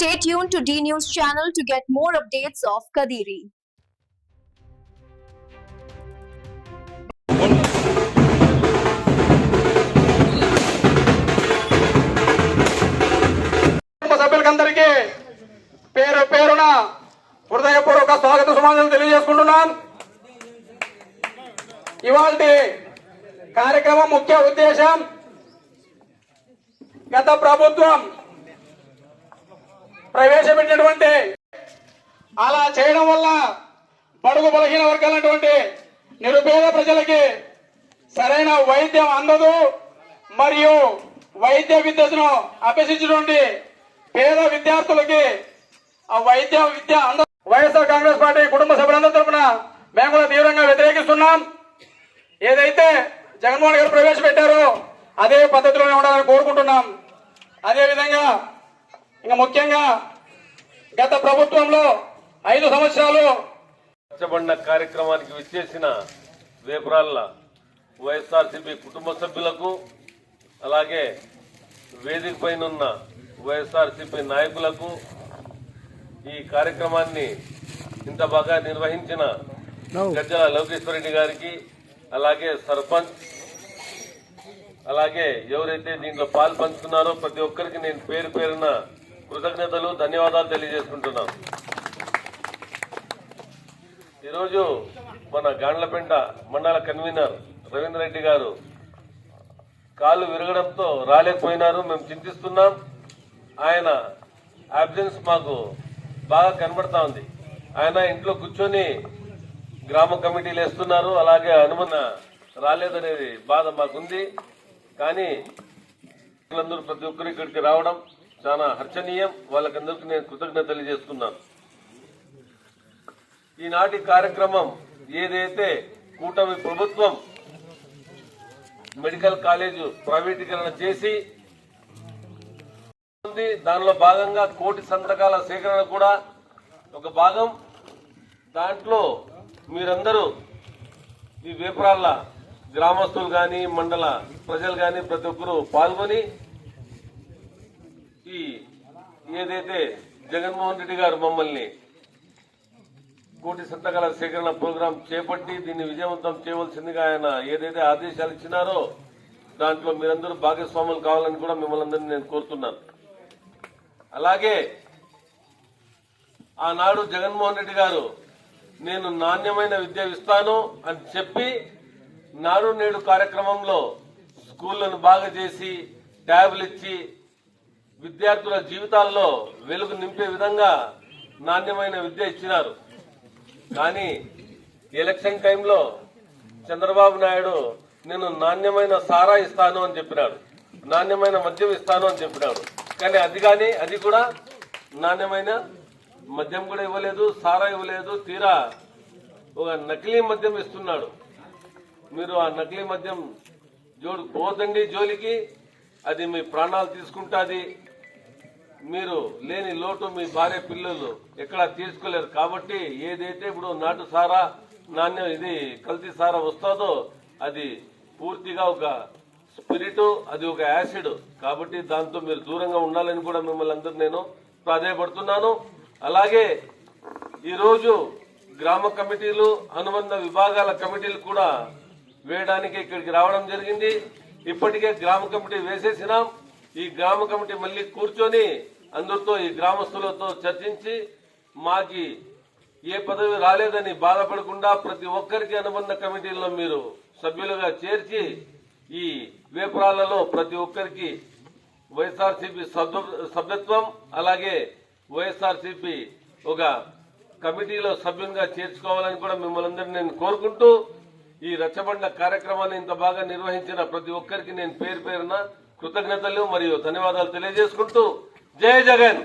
Stay tuned to D News channel to get more updates of Kadiri. సభ్యులకందరికీ పేరు పేరున హృదయపూర్వక స్వాగత సుమాంజలు తెలియజేసుకుంటున్నాం ఇవాళ కార్యక్రమం ముఖ్య ఉద్దేశం గత ప్రభుత్వం ప్రవేశపెట్టినటువంటి అలా చేయడం వల్ల బడుగు బలహీన వర్గాలైనటువంటి నిరుపేద ప్రజలకి సరైన వైద్యం అందదు. మరియు వైద్య విద్యను అభ్యసించినటువంటి పేద విద్యార్థులకి ఆ వైద్య విద్య అంద వైఎస్ఆర్ కాంగ్రెస్ పార్టీ కుటుంబ సభ్యులందరి తరఫున మేము కూడా తీవ్రంగా వ్యతిరేకిస్తున్నాం. ఏదైతే జగన్మోహన్ గారు ప్రవేశపెట్టారో అదే పద్ధతిలోనే ఉండాలని కోరుకుంటున్నాం. అదేవిధంగా ఇంకా ముఖ్యంగా గత ప్రభుత్వంలో ఐదు సంవత్సరాలు రచ్చబండ కార్యక్రమానికి విచ్చేసిన వేపురాళ్ళ వైఎస్ఆర్సీపీ కుటుంబ సభ్యులకు అలాగే వేదిక పైన ఉన్న వైఎస్ఆర్సీపీ నాయకులకు ఈ కార్యక్రమాన్ని ఇంత బాగా నిర్వహించిన గజ్జల లోకేశ్వర రెడ్డి గారికి అలాగే సర్పంచ్ అలాగే ఎవరైతే దీంట్లో పాలు పంచుతున్నారో ప్రతి ఒక్కరికి నేను పేరు పేరున కృతజ్ఞతలు ధన్యవాదాలు తెలియజేసుకుంటున్నాను ఈరోజు మన గాండ్లపెంట మండల కన్వీనర్ రవీంద్ర రెడ్డి గారు కాళ్ళు విరగడంతో రాలేకపోయినారు మేము చింతిస్తున్నాం. ఆయన అబ్జెన్స్ మాకు బాగా కనబడతా ఉంది. ఆయన ఇంట్లో కూర్చొని గ్రామ కమిటీలు వేస్తున్నారు అలాగే అనుమన రాలేదనేది బాధ మాకుంది. కానీ వాళ్ళందరూ ప్రతి ఒక్కరు ఇక్కడికి రావడం చాలా హర్షణీయం వాళ్ళకందరికీ నేను కృతజ్ఞత తెలియజేస్తున్నాను ఈనాటి కార్యక్రమం ఏదైతే కూటమి ప్రభుత్వం మెడికల్ కాలేజు ప్రైవేటీకరణ చేసి ఉంది. దానిలో భాగంగా కోటి సంతకాల సేకరణ కూడా ఒక భాగం. దాంట్లో మీరందరూ ఈ వేపరాళ్ళ గ్రామస్తులు కానీ మండల ప్రజలు కానీ ప్రతి ఒక్కరూ పాల్గొని ఈ ఏదైతే జగన్మోహన్ రెడ్డి గారు మమ్మల్ని కోటి సంతకాల సేకరణ ప్రోగ్రాం చేపట్టి దీన్ని విజయవంతం చేయవలసిందిగా ఆయన ఏదైతే ఆదేశాలు ఇచ్చినారో దాంట్లో మీరందరూ భాగస్వాములు కావాలని కూడా మిమ్మల్ని అందరినీ నేను కోరుతున్నాను. అలాగే ఆనాడు జగన్మోహన్ రెడ్డి గారు నేను నాణ్యమైన విద్య ఇస్తాను అని చెప్పి నాడు నేడు కార్యక్రమంలో స్కూళ్ళను బాగా చేసి ట్యాబ్లు ఇచ్చి విద్యార్థుల జీవితాల్లో వెలుగు నింపే విధంగా నాణ్యమైన విద్య ఇచ్చినారు. కానీ ఎలక్షన్ టైంలో చంద్రబాబు నాయుడు నేను నాణ్యమైన సారా ఇస్తాను అని చెప్పినాడు. నాణ్యమైన మద్యం ఇస్తాను అని చెప్పినాడు. కానీ అది కానీ అది కూడా నాణ్యమైన మద్యం కూడా ఇవ్వలేదు సారా ఇవ్వలేదు తీరా ఒక నకిలీ మద్యం ఇస్తున్నాడు. మీరు ఆ నకిలీ మద్యం జోడు పోదండి జోలికి అది మీ ప్రాణాలు తీసుకుంటాది. మీరు లేని లోటు మీ భార్య పిల్లలు ఎక్కడ తీసుకోలేరు కాబట్టి ఏదైతే ఇప్పుడు నాటు సారా నాణ్యం ఇది కల్తీ సారా వస్తుందో అది పూర్తిగా ఒక స్పిరిట్ అది ఒక యాసిడ్. కాబట్టి దాంతో మీరు దూరంగా ఉండాలని కూడా మిమ్మల్ని అందరూ నేను ప్రాధాయపడుతున్నాను. అలాగే ఈరోజు గ్రామ కమిటీలు అనుబంధ విభాగాల కమిటీలు కూడా వేయడానికి ఇక్కడికి రావడం జరిగింది. ఇప్పటికే గ్రామ కమిటీ వేసేసినాం. ఈ గ్రామ కమిటీ మళ్ళీ కూర్చొని అందరితో ఈ గ్రామస్తులతో చర్చించి మాకి ఏ పదవి రాలేదని బాధపడకుండా ప్రతి ఒక్కరికి అనుబంధ కమిటీల్లో మీరు సభ్యులుగా చేర్చి ఈ వేపురాలలో ప్రతి ఒక్కరికి వైఎస్ఆర్సీపీ సభ్యత్వం అలాగే వైఎస్ఆర్సీపీ ఒక కమిటీలో సభ్యునిగా చేర్చుకోవాలని కూడా మిమ్మల్ని నేను కోరుకుంటూ ఈ రచ్చబండ కార్యక్రమాన్ని ఇంత బాగా నిర్వహించిన ప్రతి ఒక్కరికి నేను పేరు పేరున కృతజ్ఞతలు మరియు ధన్యవాదాలు తెలియజేసుకుంటూ జై జగన్.